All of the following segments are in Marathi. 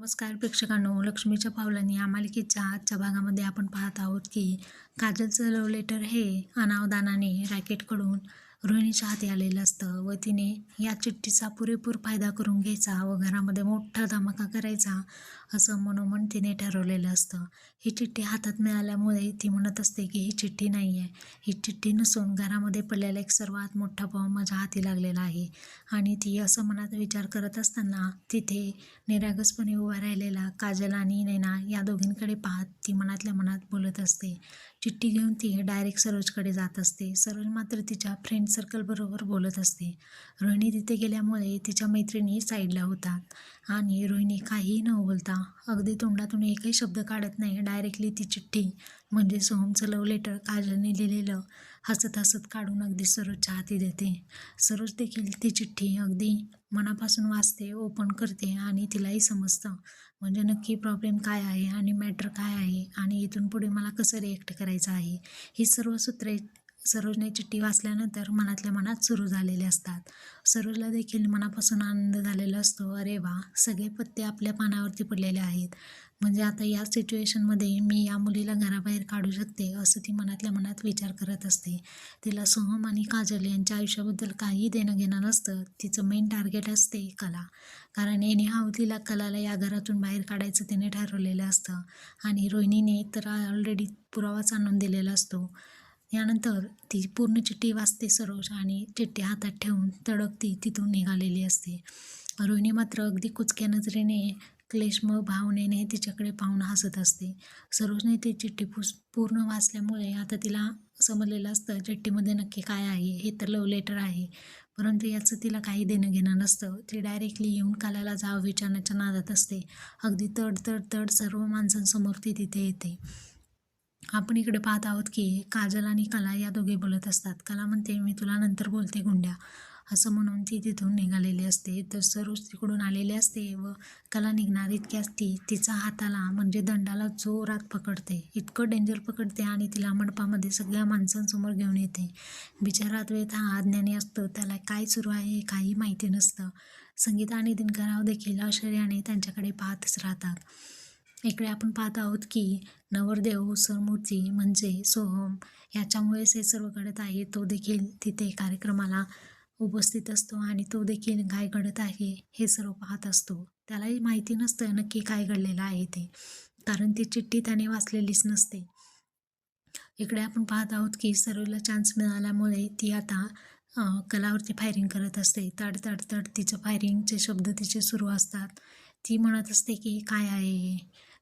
नमस्कार प्रेक्षकांनो. लक्ष्मीच्या पावलांनी या मालिकेच्या आजच्या भागामध्ये आपण पाहत आहोत की काजलचं लव्ह लेटर हे अनावदानाने रॅकेटकडून रोहिणीच्या हाती आलेलं असतं व तिने या चिठ्ठीचा पुरेपूर फायदा करून घ्यायचा व घरामध्ये मोठा धमाका करायचा असं मनोमन तिने ठरवलेलं असतं. ही चिठ्ठी हातात मिळाल्यामुळे ती म्हणत असते की ही चिठ्ठी नाही आहे ही चिठ्ठी नसून घरामध्ये पडलेला एक सर्वात मोठा बॉम्ब माझ्या हाती लागलेला आहे आणि ती असं मनात विचार करत असताना तिथे निरागसपणे उभा राहिलेला काजल आणि नैना या दोघींकडे पाहत ती मनातल्या मनात बोलत असते. चिठ्ठी घेऊन ती डायरेक्ट सरोजकडे जात असते. सरोज मात्र तिच्या फ्रेंड सर्कलबरोबर बोलत असते. रोहिणी तिथे गेल्यामुळे तिच्या मैत्रिणी साईडला होतात. आणि रोहिणी काहीही न बोलता अगदी तोंडातून एकही शब्द काढत नाही. डायरेक्टली ती चिठ्ठी म्हणजे सोहमचं लव लेटर काजलने लिहिलेलं हसत हसत काढून अगदी सरोजच्या हाती देते. सरोज देखील ती चिठ्ठी अगदी मनापासून वाचते ओपन करते आणि तिलाही समजतं. म्हणजे नक्की प्रॉब्लेम काय आहे आणि मॅटर काय आहे आणि इथून पुढे मला कसं रिॲक्ट करायचं आहे? ही सर्व सूत्रे सरोजने चिठ्ठी वाचल्यानंतर मनातल्या मनात सुरू झालेले असतात. सरोजला देखील मनापासून आनंद झालेला असतो. अरे वा! सगळे पत्ते आपल्या पानावरती पडलेले आहेत. म्हणजे आता या सिच्युएशनमध्ये मी या मुलीला घराबाहेर काढू शकते असं ती मनातल्या मनात विचार करत असते. तिला सोहम आणि काजल यांच्या आयुष्याबद्दल काही देणं घेणं नसतं. तिचं मेन टार्गेट असते कला. कारण एनी हा तिला कलाला या घरातून बाहेर काढायचं तिने ठरवलेलं असतं. आणि रोहिणीने तर ऑलरेडी पुरावाच आणून दिलेला असतो. यानंतर ती पूर्ण चिठ्ठी वाचते सरोज आणि चिठ्ठी हातात ठेवून तडकती तिथून निघालेली असते. रोहिणी मात्र अगदी कुचक्या नजरेने क्लेशम भावनेने तिच्याकडे पाहून हसत असते. सरोजने ती चिठ्ठी पुस पूर्ण वाचल्यामुळे आता तिला समजलेलं असतं चिठ्ठीमध्ये नक्की काय आहे हे तर लव लेटर आहे. परंतु याचं तिला काही देणं घेणं नसतं. ती डायरेक्टली येऊन कालाला जाव विचारण्याच्या नादात असते. अगदी तड तड तड सर्व माणसांसमोर ती तिथे येते. आपण इकडे पाहत आहोत की काजल आणि कला या दोघे बोलत असतात. कला म्हणते मी तुला नंतर बोलते गुंड्या. असं म्हणून ती तिथून निघालेली असते. तर सरोज तिकडून आलेली असते व कला निघणार इतक्याच ती तिचा हाताला म्हणजे दंडाला जोरात पकडते. इतकं डेंजर पकडते आणि तिला मंडपामध्ये सगळ्या माणसांसमोर घेऊन येते. बिचारात वेळ हा अज्ञानी असतो. त्याला काय सुरू आहे हे काही माहिती नसतं. संगीता आणि दिनकराव देखील आश्चर्याने त्यांच्याकडे पाहतच राहतात. इकडे आपण पाहत आहोत की नवरदेव सरमूर्ती म्हणजे सोहम याच्यामुळेच हे सर्व घडत आहे तो देखील तिथे कार्यक्रमाला उपस्थित असतो आणि तो देखील काय घडत आहे हे सर्व पाहत असतो. त्यालाही माहिती नसतं नक्की काय घडलेलं आहे ते. कारण ती चिठ्ठी त्याने वाचलेलीच नसते. इकडे आपण पाहत आहोत की सर्वला चान्स मिळाल्यामुळे ती आता कलावरती फायरिंग करत असते. तड तड तड तिचं फायरिंगचे शब्द तिचे सुरू असतात. ती म्हणत असते की काय आहे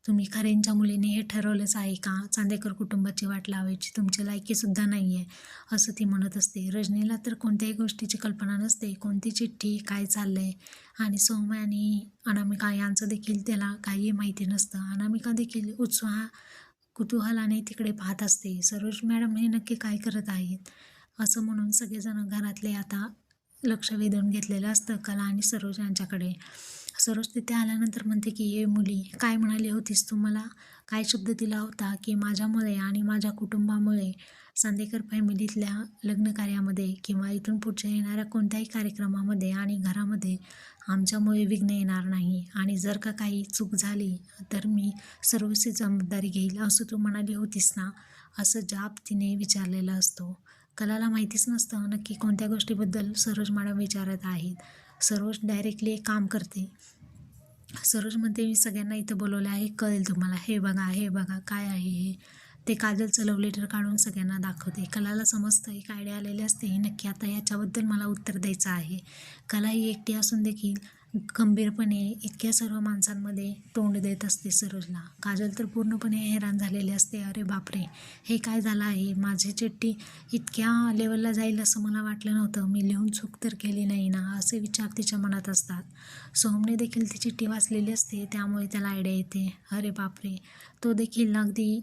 तुम्ही खरेंच्या मुलीने हे ठरवलंच आहे का? चांदेकर कुटुंबाची वाट लावायची तुमची लायकीसुद्धा नाही आहे असं ती म्हणत असते. रजनीला तर कोणत्याही गोष्टीची कल्पना नसते कोणती चिठ्ठी काय चाललं आहे आणि सौम्य आणि अनामिका यांचं देखील त्याला काही माहिती नसतं. अनामिका देखील उत्साह कुतूहलाने तिकडे पाहत असते. सरोज मॅडम हे नक्की काय करत आहेत? असं म्हणून सगळेजण घरातले आता लक्ष वेधून घेतलेलं असतं कला आणि सरोज यांच्याकडे. सरोज तिथे आल्यानंतर म्हणते की ये मुली काय म्हणाली होतीस तू मला? काय शब्द दिला होता की माझ्यामुळे आणि माझ्या कुटुंबामुळे? सांदेकर फॅमिलीतल्या लग्न कार्यामध्ये किंवा इथून पुढच्या येणाऱ्या कोणत्याही कार्यक्रमामध्ये आणि घरामध्ये आमच्यामुळे विघ्न येणार नाही. आणि जर का काही चूक झाली तर मी सर्वस्वी जबाबदारी घेईल असं तू म्हणाली होतीस ना? असं जाब तिने विचारलेला असतो. कलाला माहितीच नसतं नक्की कोणत्या गोष्टीबद्दल सरोज मॅडम विचारत आहेत. सरोज डायरेक्टली एक काम करते. सरोज म्हणते मी सगळ्यांना इथं बोलवलं आहे कळेल तुम्हाला. हे बघा हे बघा काय आहे हे. ते काजलचं लव लेटर काढून सगळ्यांना दाखवते. कलाला समजतं एक आयडिया आलेली असते. नक्की आता याच्याबद्दल मला उत्तर द्यायचं आहे. कला ही एकटी असून देखील गंभीरपणे इतक्या सर्व माणसांमध्ये तोंड देत असते सरोजला. काजल तर पूर्णपणे हैराण झालेले असते. अरे बापरे हे काय झालं आहे? माझी चिठ्ठी इतक्या लेवलला जाईल असं मला वाटलं नव्हतं. मी लिहून चूक तर केली नाही ना असे विचार तिच्या मनात असतात. सोहमने देखील ती चिठ्ठी वाचलेली असते त्यामुळे त्याला आयडिया येते. अरे बापरे तो देखील अगदी